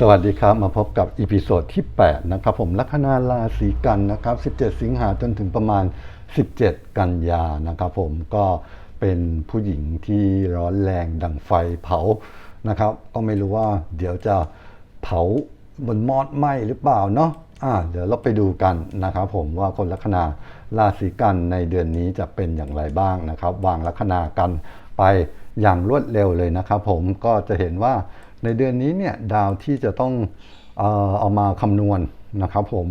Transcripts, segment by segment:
สวัสดีครับ มาพบกับอีพิโซดที่ 8 นะครับ ผมลัคนาราศีกันนะครับ 17 สิงหาจนถึงประมาณ 17 กันยานะครับผมก็เป็นผู้หญิงที่ร้อนแรงดังไฟเผานะครับ ก็ไม่รู้ว่าเดี๋ยวจะเผาบนมอดไหมหรือเปล่าเนาะอ่าเดี๋ยวเราไปดูกันนะครับผมว่าคนลัคนาราศีกันในเดือนนี้จะเป็นอย่างไรบ้างนะครับ วางลัคนากันไปอย่างรวดเร็วเลยนะครับ ผมก็จะเห็นว่า ในเดือนนี้เนี่ยดาวที่จะต้องเอเอามาคำนวณนะครับผม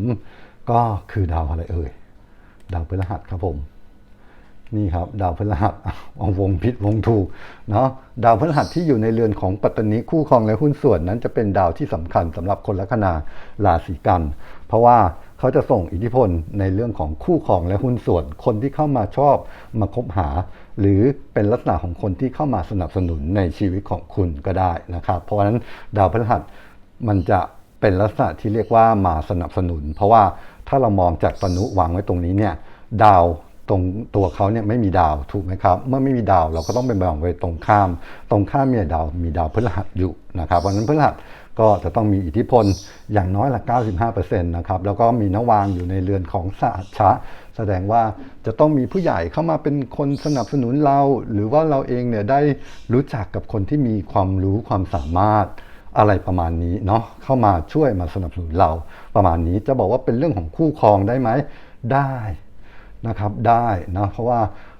ก็คือดาวอะไรเอ่ย ดาวพฤหัสครับผม นี่ครับ ดาวพฤหัสเอาวงผิดวงถูกเนาะดาวพฤหัสที่อยู่ในเรือนของปัตตนิคู่ครองและหุ้นส่วนนั้นจะเป็นดาวที่สำคัญสำหรับคนลัคนาราศีกัน เพราะว่า เขาจะส่งอิทธิพลในเรื่องของคู่ครองและหุ้นส่วน คนที่เข้ามาชอบมาคบหา หรือเป็นลักษณะของคนที่เข้ามาสนับสนุนในชีวิตของคุณก็ได้นะครับ เพราะฉะนั้นดาวพฤหัสมันจะเป็นลักษณะที่เรียกว่ามาสนับสนุน เพราะว่าถ้าเรามองจากตนุวางไว้ตรงนี้เนี่ยดาวตรงตัวเขาเนี่ยไม่มีดาวถูกไหมครับ เมื่อไม่มีดาวเราก็ต้องไปมองไว้ตรงข้าม ตรงข้ามมีดาวมีดาวพฤหัสอยู่นะครับเพราะฉะนั้นพฤหัส ก็จะต้องมีอิทธิพลอย่างน้อยละ 95%นะครับ แล้วก็มีนวางอยู่ในเรือนของสหัชชะ แสดงว่าจะต้องมีผู้ใหญ่เข้ามาเป็นคนสนับสนุนเรา หรือว่าเราเองเนี่ยได้รู้จักกับคนที่มีความรู้ความสามารถอะไรประมาณนี้เนาะเข้ามาช่วยมาสนับสนุนเราประมาณนี้จะบอกว่าเป็นเรื่องของคู่ครองได้ไหมได้นะครับได้นะเพราะว่า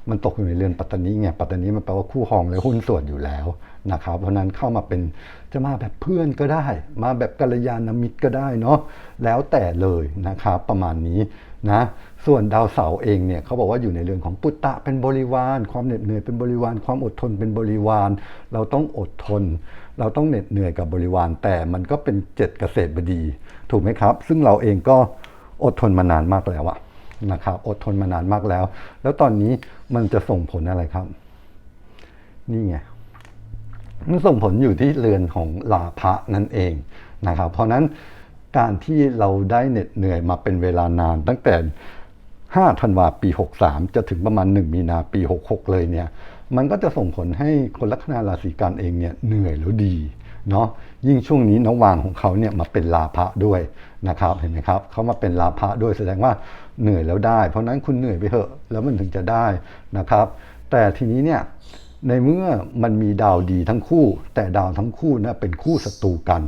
มันตกอยู่ในเรือนปัตตานีไงปัตตานีมันแปลว่าคู่ครองและหุ้นส่วนอยู่แล้ว นะครับเพราะนั้นเข้ามาเป็นจะมาแบบเพื่อนก็ได้ มาแบบกัลยาณมิตรก็ได้เนาะแล้วแต่เลยนะครับประมาณนี้นะส่วนดาวเสาร์เองเนี่ยเขาบอกว่าอยู่ในเรื่องของปุตตะเป็นบริวาร ความเหน็ดเหนื่อยเป็นบริวาร ความอดทนเป็นบริวาร เราต้องอดทน เราต้องเหน็ดเหนื่อยกับบริวาร แต่มันก็เป็นเจ็ดเกษตรบดี ถูกไหมครับ ซึ่งเราเองก็อดทนมานานมากแล้วอะนะครับอดทนมานานมากแล้ว แล้วตอนนี้มันจะส่งผลอะไรครับ นี่ไง มันส่งผลอยู่ที่เรือนของลาภะนั่นเองนะครับ เพราะนั้นการที่เราได้เหน็ดเหนื่อยมาเป็นเวลานาน ตั้งแต่ 5 ธันวาปี 63 จะถึงประมาณ 1 มีนาปี 66 เลยเนี่ย มันก็จะส่งผลให้คนลัคนาราศีกันเองเนี่ยเหนื่อยแล้วดีเนาะยิ่งช่วงนี้นวางของเขาเนี่ยมาเป็นลาภะด้วยนะครับเห็นไหมครับเขามาเป็นลาภะด้วยแสดงว่าเหนื่อยแล้วได้ เพราะนั้นคุณเหนื่อยไปเถอะแล้วมันถึงจะได้นะครับ แต่ทีนี้เนี่ย ในเมื่อมันมีดาวดีทั้งคู่ แต่ดาวทั้งคู่นะเป็นคู่ศัตรูกัน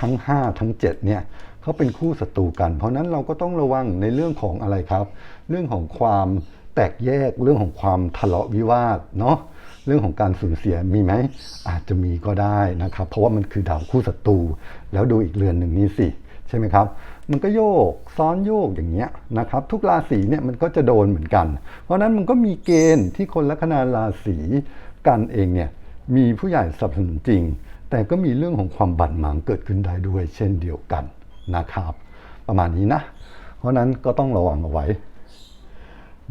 ทั้ง 5 ทั้ง7เนี่ยเขาเป็นคู่ศัตรูกัน เพราะนั้นเราก็ต้องระวังในเรื่องของอะไรครับ เรื่องของความแตกแยกเรื่องของความทะเลาะวิวาทเนาะเรื่องของการสูญเสียมีไหมอาจจะมีก็ได้นะครับ เพราะว่ามันคือดาวคู่ศัตรูแล้วดูอีกเรือนหนึ่งนี้สิใช่ไหมครับ มันก็โยกซ้อนโยกอย่างเงี้ยนะครับ ทุกราศีเนี่ยมันก็จะโดนเหมือนกัน เพราะฉะนั้นมันก็มีเกณฑ์ที่คนลัคนาราศี กันเองเนี่ยมีผู้ใหญ่สนับสนุนจริง แต่ก็มีเรื่องของความบั่นหมางเกิดขึ้นได้ด้วย เช่นเดียวกันนะครับ ประมาณนี้นะ เพราะนั้นก็ต้องระวังเอาไว้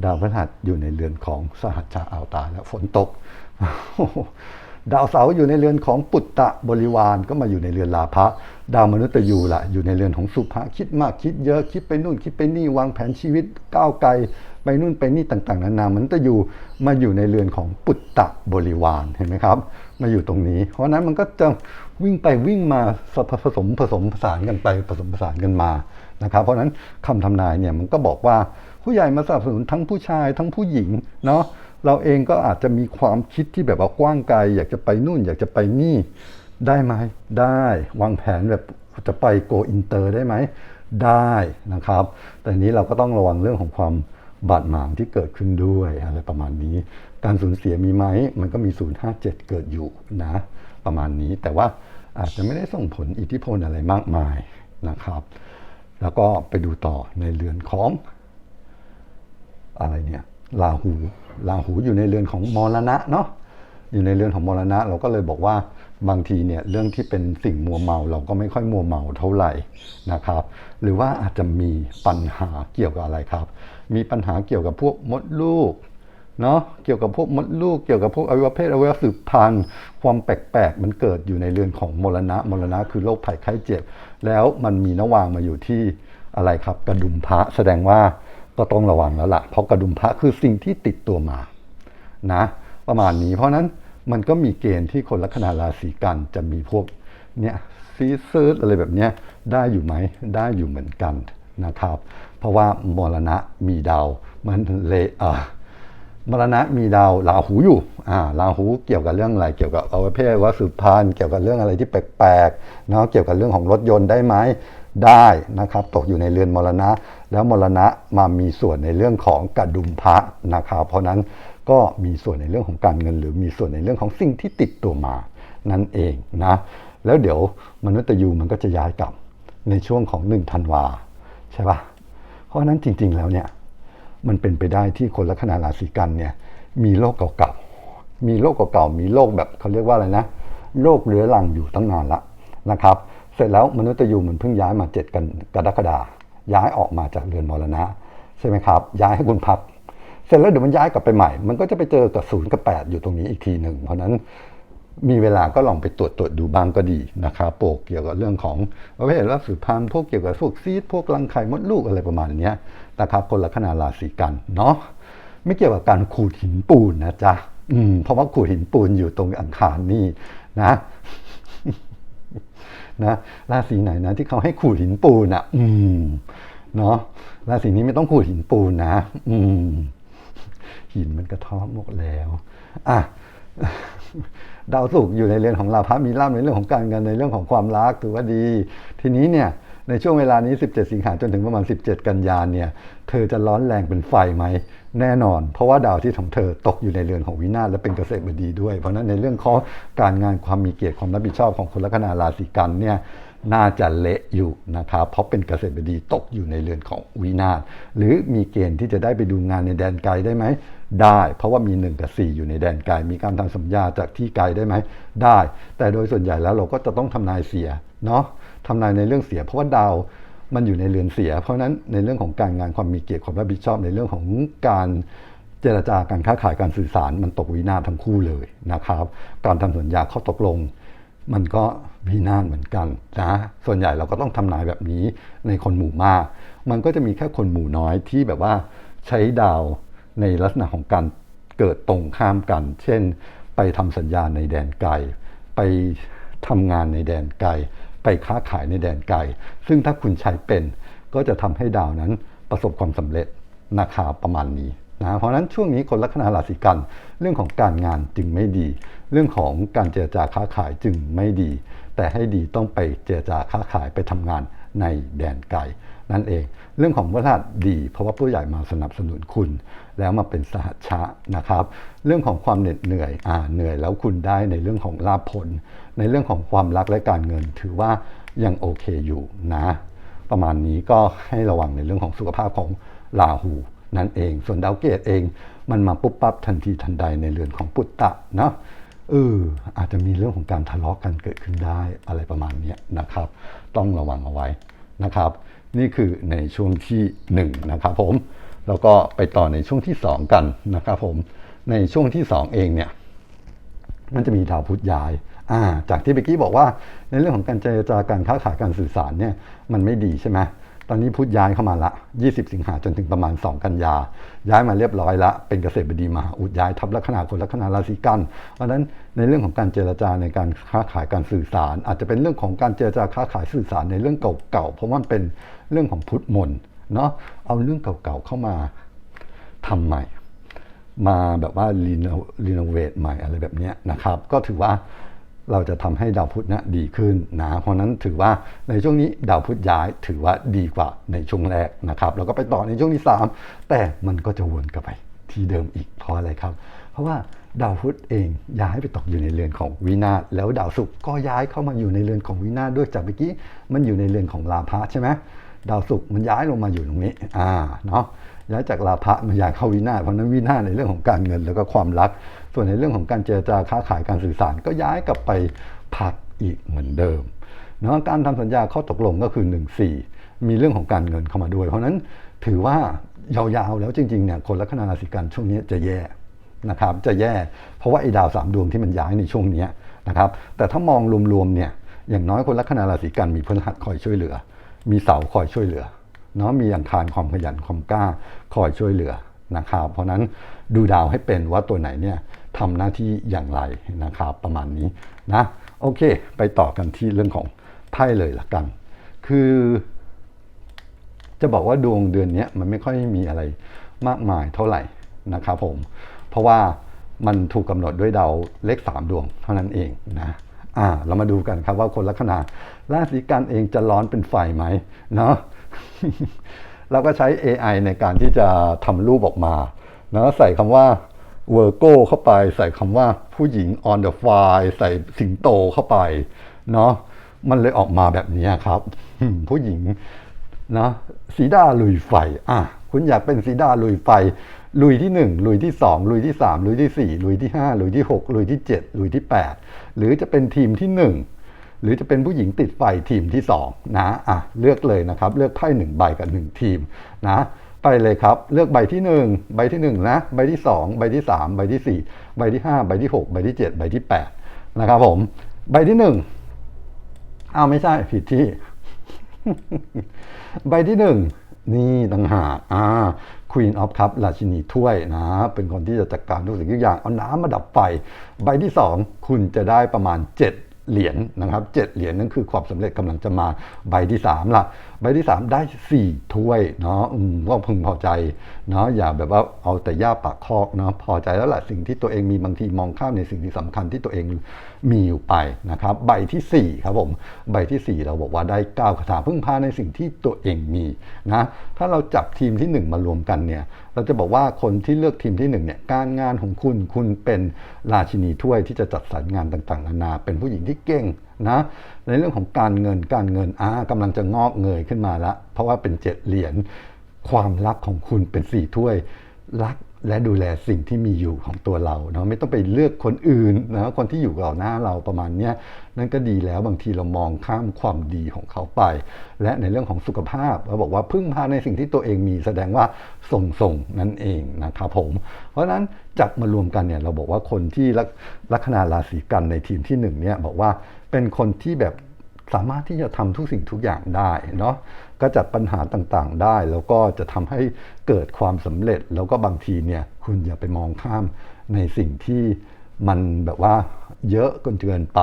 ดาวพฤหัสอยู่ในเรือนของสหัชชาอาวตาและฝนตก ดาวเสาร์อยู่ในเรือนของปุตตะบริวารก็มาอยู่ในเรือนลาภะดาวมนุษย์ยูล่ะอยู่ในเรือนของสุภะคิดมากคิดเยอะคิดไปนู่นคิดไปนี่วางแผนชีวิตก้าวไกล ไปนู่นไปนี่ต่างๆ นานามันจะอยู่มาอยู่ในเรือนของปุตตะบริวารเห็นไหมครับ มาอยู่ตรงนี้ เพราะนั้นมันก็จะวิ่งไปวิ่งมาผสมผสมผสานกันไปผสมผสานกันมานะครับ เพราะนั้นคำทำนายเนี่ยมันก็บอกว่าผู้ใหญ่มาสนับสนุนทั้งผู้ชายทั้งผู้หญิงเนาะเราเองก็อาจจะมีความคิดที่แบบว่ากว้างไกลอยากจะไปนู่นอยากจะไปนี่ได้ไหมได้วางแผนแบบจะไปโกอินเตอร์ได้ไหมได้นะครับ แต่นี้เราก็ต้องระวังเรื่องของความ บาดหมางที่เกิดขึ้นด้วยอะไรประมาณนี้ การสูญเสียมีไหมมันก็มี 057 เกิดอยู่นะประมาณนี้ แต่ว่าอาจจะไม่ได้ส่งผลอิทธิพลอะไรมากมายนะครับ แล้วก็ไปดูต่อในเรือนของ อะไรเนี่ยลาหูลาหูอยู่ในเรือนของมรณะเนาะอยู่ในเรือนของมรณะ เราก็เลยบอกว่าบางทีเนี่ยเรื่องที่เป็นสิ่งมัวเมาเราก็ไม่ค่อยมัวเมาเท่าไหร่นะครับ หรือว่าอาจจะมีปัญหาเกี่ยวกับอะไรครับ มีปัญหาเกี่ยวกับพวกมดลูกเนาะเกี่ยวกับพวกมดลูกเกี่ยวกับพวกอวัยวะเพศอวัยวะสืบพันธุ์ความแปลกๆมันเกิดอยู่ในเรือนของมรณะมรณะคือโรคภัยไข้เจ็บ แล้วมันมีนวางมาอยู่ที่อะไรครับ กระดุมพระแสดงว่าก็ต้องระวังแล้วละ่ะ เพราะกระดุมพระคือสิ่งที่ติดตัวมานะประมาณนี้เพราะนั้นมันก็มีเกณฑ์ที่คนลัคนาราศีกันจะมีพวกเนี่ยซีซื้ออะไรแบบเนี้ยได้อยู่ไหมได้อยู่เหมือนกันนะครับ เพราะว่ามรณะมีดาวมันเลเอ่อมรณะมีดาวราหูอยู่อ่าราหูเกี่ยวกับเรื่องอะไร เกี่ยวกับอวัยเพศวัสุพานเกี่ยวกับเรื่องอะไรที่แปลกๆเนาะเกี่ยวกับเรื่องของรถยนต์ได้ไหมได้นะครับ ตกอยู่ในเรือนมรณะ แล้วมรณะมามีส่วนในเรื่องของกระดุมพระนะครับเพราะนั้นก็มีส่วนในเรื่องของการเงิน หรือมีส่วนในเรื่องของสิ่งที่ติดตัวมานั่นเองนะแล้วเดี๋ยวมนุษย์ยูมันก็จะย้ายกลับในช่วงของหนึ่งธันวาใช่ปะเพ ราะนั้นจริง ๆ แล้วเนี่ยมันเป็นไปได้ที่คนลัคนาราศีกันเนี่ยมีโรคเก่าๆ มีโรคเก่าๆ มีโรคแบบเขาเรียกว่าอะไรนะ โรคเรื้อรังอยู่ตั้งนานละนะครับ เสร็จแล้วมนุษย์ยูมันเพิ่งย้ายมาเจ็ดกันกรกฎาย้ายออกมาจากเรือนมรณะใช่ไหมครับ ย้ายให้คุณพัก เสร็จแล้วเดี๋ยวมันย้ายกลับไปใหม่ มันก็จะไปเจอกับศูนย์กับแปดอยู่ตรงนี้อีกทีหนึ่ง เพราะนั้น มีเวลาก็ลองไปตรวจตรวจดูบ้างก็ดีนะครับโปกเกี่ยวกับเรื่องของประเภทรับสืบพันธุ์พวกเกี่ยวกับพวกซีดพวกรังไข่มดลูกอะไรประมาณนี้นะครับคนละขนาดราศีกันเนาะไม่เกี่ยวกับการขูดหินปูนนะจ๊ะอืมเพราะว่าขูดหินปูนอยู่ตรงอังคารนี่นะนะราศีไหนนะที่เขาให้ขูดหินปูนอะ อืมเนาะราศีนี้ไม่ต้องขูดหินปูนนะ อืมหินมันกระเทบหมดแล้ว อะ ดาวศุกร์อยู่ในเรือนของลาภมีลาภในเรื่องของการเงินในเรื่องของความรักถือว่าดี ทีนี้เนี่ยในช่วงเวลานี้ 17 สิงหาจนถึงประมาณ 17 กันยานเนี่ย เธอจะร้อนแรงเป็นไฟไหม แน่นอน เพราะว่าดาวที่ของเธอตกอยู่ในเรือนของวินาศและเป็นเกษตรบดีด้วย เพราะฉะนั้นในเรื่องของการงานความมีเกียรติความรับผิดชอบของคนลัคนาราศีกันเนี่ยน่าจะเละอยู่นะครับเพราะเป็นเกษตรบดีตกอยู่ในเรือนของวินาศหรือมีเกณฑ์ที่จะได้ไปดูงานในแดนไกลได้ไหม ได้ เพราะว่ามี 1 กับ 4 อยู่ในแดนไกลมีการทำสัญญาจากที่ไกลได้ไหมได้ แต่โดยส่วนใหญ่แล้วเราก็จะต้องทำนายเสียเนาะทำนายในเรื่องเสีย เพราะว่าดาวมันอยู่ในเรือนเสีย เพราะฉะนั้นในเรื่องของการงานความมีเกียรติความรับผิดชอบในเรื่องของการเจรจาการค้าขายการสื่อสารมันตกวินาศทั้งคู่เลยนะครับ การทำสัญญาข้อตกลง มันก็วินาศเหมือนกันนะส่วนใหญ่เราก็ต้องทำนายแบบนี้ในคนหมู่มาก มันก็จะมีแค่คนหมู่น้อยที่แบบว่าใช้ดาว ในลักษณะของการเกิดตรงข้ามกัน เช่น ไปทำสัญญาในแดนไกล ไปทำงานในแดนไกล ไปค้าขายในแดนไกล ซึ่งถ้าคุณใช้เป็นก็จะทำให้ดาวนั้นประสบความสำเร็จนะครับประมาณนี้นะเพราะนั้นช่วงนี้คนลัคนาราศีกัน เรื่องของการงานจึงไม่ดี เรื่องของการเจรจาค้าขายจึงไม่ดี แต่ให้ดีต้องไปเจรจาค้าขายไปทำงานในแดนไกลนั่นเอง เรื่องของพระธาตุดี เพราะว่าผู้ใหญ่มาสนับสนุนคุณ แล้วมาเป็นสหัชชะนะครับ เรื่องของความเหน็ดเหนื่อยอ่าเหนื่อยแล้วคุณได้ในเรื่องของลาภผล ในเรื่องของความรักและการเงิน ถือว่ายังโอเคอยู่นะ ประมาณนี้ก็ให้ระวังในเรื่องของสุขภาพของราหูนั่นเอง ส่วนดาวเกตเองมันมาปุ๊บปั๊บทันทีทันใดในเรือนของปุตตะเนาะเอออาจจะมีเรื่องของการทะเลาะกันเกิดขึ้นได้อะไรประมาณนี้นะครับ ต้องระวังเอาไว้นะครับ นี่คือในช่วงที่หนึ่งนะครับผม แล้วก็ไปต่อในช่วงที่สองกันนะครับผมในช่วงที่สองเองเนี่ยมันจะมีดาวพุธย้ายาจากที่เมื่อกี้บอกว่าในเรื่องของการเจรจาการค้าขายการสื่อสารเนี่ยมันไม่ดีใช่ไหมตอนนี้พุธย้ายเข้ามาละ 20 สิงหาจนถึงประมาณ 2 กันยา ย้ายมาเรียบร้อยละ เป็นเกษตรบดีมหาอุดย้ายทับลัคนาคนลัคนาราศีกัน เพราะฉะนั้นในเรื่องของการเจรจาในการค้าขายการสื่อสาร อาจจะเป็นเรื่องของการเจรจาค้าขายสื่อสารในเรื่องเก่าๆ เพราะมันเป็นเรื่องของพุทธมนต์ เนาะเอาเรื่องเก่าๆเข้ามาทำใหม่ มาแบบว่ารีโนเวทใหม่อะไรแบบนี้นะครับ ก็ถือว่าเราจะทำให้ดาวพุธนะดีขึ้นนะเพราะนั้นถือว่าในช่วงนี้ดาวพุธย้ายถือว่าดีกว่าในช่วงแรกนะครับ แล้วก็ไปต่อในช่วงที่ 3 แต่มันก็จะวนกลับไปที่เดิมอีกเพราะอะไรครับ เพราะว่าดาวพุธเองย้ายไปตกอยู่ในเรือนของวินาศแล้วดาวศุกร์ก็ย้ายเข้ามาอยู่ในเรือนของวินาศด้วยจากเมื่อกี้มันอยู่ในเรือนของลาภะใช่ไหม ดาวศุกร์มันย้ายลงมาอยู่ตรงนี้ อ่า เนาะย้ายจากลาภะมาย้ายเข้าวินาศเพราะนั้นวินาศในเรื่องของการเงินแล้วก็ความรัก ส่วนในเรื่องของการเจรจาค้าขายการสื่อสาร ก็ย้ายกลับไปพักอีกเหมือนเดิมเนาะการทำสัญญาข้อตกลงก็คือ 1 4 มีเรื่องของการเงินเข้ามาด้วย เพราะนั้นถือว่ายาวๆแล้วจริงๆเนี่ยคนลัคนาราศีกันช่วงนี้จะแย่นะครับจะแย่เพราะว่าไอ้ดาวสามดวงที่มันย้ายในช่วงนี้นะครับแต่ถ้ามองรวมๆเนี่ยอย่างน้อยคนลัคนาราศีกันมีพฤหัสคอยช่วยเหลือ มีเสาคอยช่วยเหลือเนาะมีอย่างคารความขยันความกล้าคอยช่วยเหลือนะครับเพราะนั้นดูดาวให้เป็นว่าตัวไหนเนี่ยทำหน้าที่อย่างไรนะครับประมาณนี้นะโอเค ไปต่อกันที่เรื่องของไพ่เลยละกัน คือ จะบอกว่าดวงเดือนนี้มันไม่ค่อยมีอะไรมากมายเท่าไหร่นะครับผม เพราะว่ามันถูกกำหนดด้วยดาวเลขสามดวงเท่านั้นเองนะ อ่าเรามาดูกันครับว่าคนลัคนาราศีกันเองจะร้อนเป็นไฟไหมเนาะเราก็ใช้ AI ในการที่จะทำรูปออกมาเนาะใส่คำว่า v i r g o เข้าไป ใส่คำว่าผู้หญิง on the fire ใส่สิงโตเข้าไปเนาะมันเลยออกมาแบบนี้ครับ ผู้หญิงนะสีดาลุยไฟอะคุณอยากเป็นสีดาลุยไฟ ลุยที่หนึ่งลุยที่สองลุยที่สามลุยที่สี่ลุยที่ห้าลุยที่หกลุยที่เจ็ดลุยที่แปดหรือจะเป็นทีมที่หนึ่งหรือจะเป็นผู้หญิงติดไฟทีมที่สองนะอะเลือกเลยนะครับ เลือกไพ่หนึ่งใบกับหนึ่งทีมนะไปเลยครับ เลือกใบที่หนึ่งใบที่หนึ่งนะใบที่สองใบที่สามใบที่สี่ใบที่ห้าใบที่หกใบที่เจ็ดใบที่แปดนะครับผม ใบที่หนึ่งอ้าวไม่ใช่ผิดที่ ใบที่ห นี่ต่างหากอ่าควีนออฟครับราชินีถ้วยนะ เป็นคนที่จะจัดการทุกสิ่งทุกอย่าง เอาน้ำมาดับไฟ ใบที่สองคุณจะได้ประมาณ 7 เหรียญนะครับเจ็ดเหรียญนั่นคือความสำเร็จกำลังจะมา ใบที่สามละ ใบที่สามได้สี่ถ้วยเนาะอืมก็พึงพอใจเนาะอย่าแบบว่าเอาแต่ย่าปากคอกเนาะพอใจแล้วแหละสิ่งที่ตัวเองมีบางทีมองข้ามในสิ่งที่สำคัญที่ตัวเองมีอยู่ไปนะครับใบที่สี่ครับผมใบที่สี่เราบอกว่าได้เก้าคาถาพึ่งพาในสิ่งที่ตัวเองมีนะถ้าเราจับทีมที่หนึ่งมารวมกันเนี่ยเราจะบอกว่าคนที่เลือกทีมที่หนึ่งเนี่ยการงานของคุณคุณเป็นราชินีถ้วยที่จะจัดสรรงานต่างๆนานาเป็นผู้หญิงที่เก่ง นะในเรื่องของการเงินการเงินอ่ากำลังจะงอกเงยขึ้นมาแล้วเพราะว่าเป็นเจ็ดเหรียญความรักของคุณเป็นสี่ถ้วยรักและดูแลสิ่งที่มีอยู่ของตัวเราเนาะไม่ต้องไปเลือกคนอื่นนะคนที่อยู่กับเราหน้าเราประมาณเนี้ยนั่นก็ดีแล้วบางทีเรามองข้ามความดีของเขาไป และในเรื่องของสุขภาพเราบอกว่าพึ่งพาในสิ่งที่ตัวเองมีแสดงว่าส่งส่งนั่นเองนะครับผม เพราะฉะนั้นจับมารวมกันเนี่ยเราบอกว่าคนที่ลักลัคนาราศีกันในทีมที่หนึ่งเนี่ยบอกว่า เป็นคนที่แบบสามารถที่จะทำทุกสิ่งทุกอย่างได้เนาะก็จัดปัญหาต่างๆได้ แล้วก็จะทำให้เกิดความสำเร็จ แล้วก็บางทีเนี่ยคุณอย่าไปมองข้ามในสิ่งที่มันแบบว่าเยอะเกินไป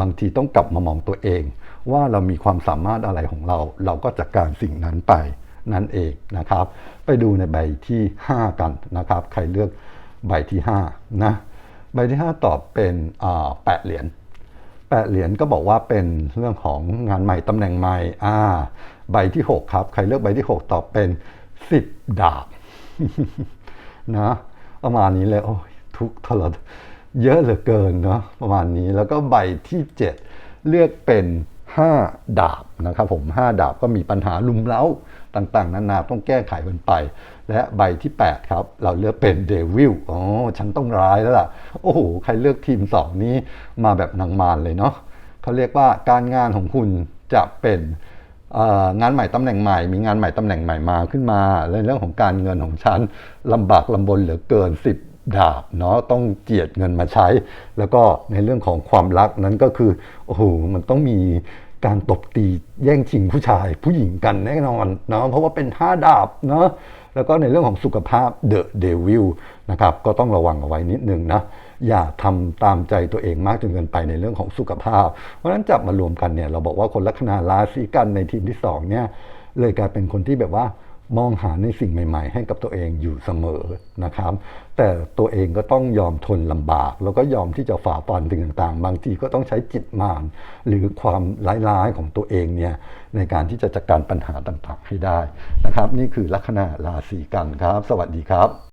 บางทีต้องกลับมามองตัวเอง ว่าเรามีความสามารถอะไรของเรา เราก็จัดการสิ่งนั้นไปนั่นเองนะครับ ไปดูในใบที่ 5 กันนะครับ ใครเลือกใบที่5นะใบที่ 5 ตอบเป็นแปดเหรียญ แปดเหรียญก็บอกว่าเป็นเรื่องของงานใหม่ตำแหน่งใหม่อ่าใบที่ 6 ครับ ใครเลือกใบที่ 6 ตอบเป็น 10 ดาบนะประมาณนี้เลยโอ้ยทุกทรเยอะเหลือเกินเนาะประมาณนี้แล้วก็ใบที่ 7 เลือกเป็น 5 ดาบนะครับผม 5 ดาบก็มีปัญหาลุมเล้าต่างๆ นานาต้องแก้ไขกันไป และใบที่ 8 ครับ เราเลือกเป็นเดวิลอ๋อฉันต้องร้ายแล้วล่ะ โอ้โห ใครเลือกทีม 2 นี้มาแบบนางมารเลยเนาะเขาเรียกว่าการงานของคุณจะเป็นงานใหม่ตำแหน่งใหม่ มีงานใหม่ตำแหน่งใหม่มาขึ้นมาในเรื่องของการเงินของฉันลำบากลำบนเหลือเกิน 10 ดาบเนาะต้องเจียดเงินมาใช้ แล้วก็ในเรื่องของความรักนั้นก็คือโอ้โหมันต้องมี การตบตีแย่งชิงผู้ชายผู้หญิงกันแน่นอนเนาะเพราะว่าเป็นท่าดาบเนาะแล้วก็ในเรื่องของสุขภาพเดอะเดวิลนะครับก็ต้องระวังเอาไว้นิดนึงนะอย่าทำตามใจตัวเองมากจนเกินไปในเรื่องของสุขภาพ เพราะฉะนั้นจับมารวมกันเนี่ยเราบอกว่าคนลัคนาราศีกันในทีมที่สองเนี่ยเลยกลายเป็นคนที่แบบว่า มองหาในสิ่งใหม่ ๆ ให้กับตัวเองอยู่เสมอนะครับ แต่ตัวเองก็ต้องยอมทนลำบาก แล้วก็ยอมที่จะฝ่าฟันสิ่งต่างๆ บางทีก็ต้องใช้จิตมารหรือความร้ายๆของตัวเองเนี่ยในการที่จะจัดการปัญหาต่างๆให้ได้นะครับ นี่คือลัคนาราศีกันครับ สวัสดีครับ